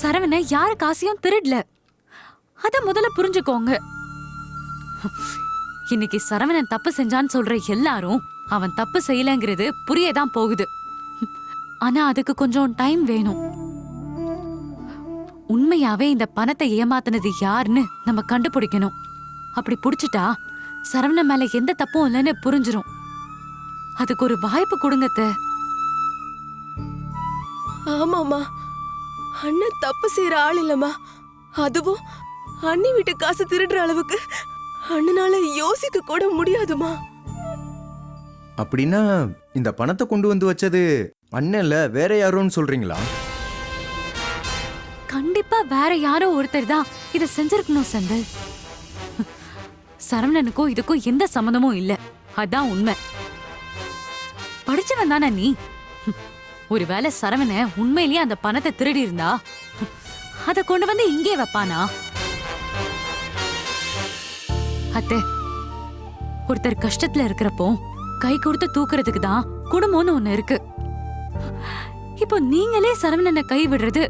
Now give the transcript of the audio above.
சரவண யாரு காசையும் திருடல. அத முதல்ல புரிஞ்சுக்கோங்க. இன்னைக்கு சரவணன் தப்பு செஞ்சான்னு சொல்ற எல்லாரும் அவன் தப்பு செய்யலங்கிறது புரியதான் போகுது. ஆனா அதுக்கு கொஞ்சம் டைம் வேணும். உண்மையாவே இந்த பணத்தை ஏமாத்துனது யாருன்னு நம்ம கண்டுபிடிக்கணும். அப்படி புடிச்சிட்டா சரவணன் மேல எந்த தப்பும் இல்லைன்னு புரிஞ்சிரும். அதுக்கு ஒரு வாய்ப்பு கொடுங்க ஆமாமா அண்ணன் தப்பு செய்யற ஆள் இல்லம்மா. அதுவும் அண்ணி வீட்டு காசு திருடுற அளவுக்கு அண்ணனால யோசிக்க கூட முடியாதுமா அப்படின்னா இந்த பணத்தை கொண்டு வந்து வச்சது அண்ணன் இல்ல வேற யாரோன்னு சொல்றீங்களா? கண்டிப்பா வேற யாரோ ஒருத்தர் தான் இத செஞ்சிருக்கணும் செந்தில். சரவணனுக்கும் இதுக்கும் எந்த சம்மந்தமும் இல்ல. அதான் உண்மை. படிச்சவன் தானே நீ. ஒருவேளை சரவண உண்மையிலேயே அந்த பணத்தை திருடி இருந்தா அத கொண்டு வந்து இங்கே வைப்பானா? அத்தை ஒருத்தர் கஷ்டத்துல இருக்கிறப்போ கை கொடுத்து தூக்குறதுக்கு தான் குடும்பம்னு ஒண்ணு இருக்கு. இப்போ நீங்களே சரவணனை கை விடுறது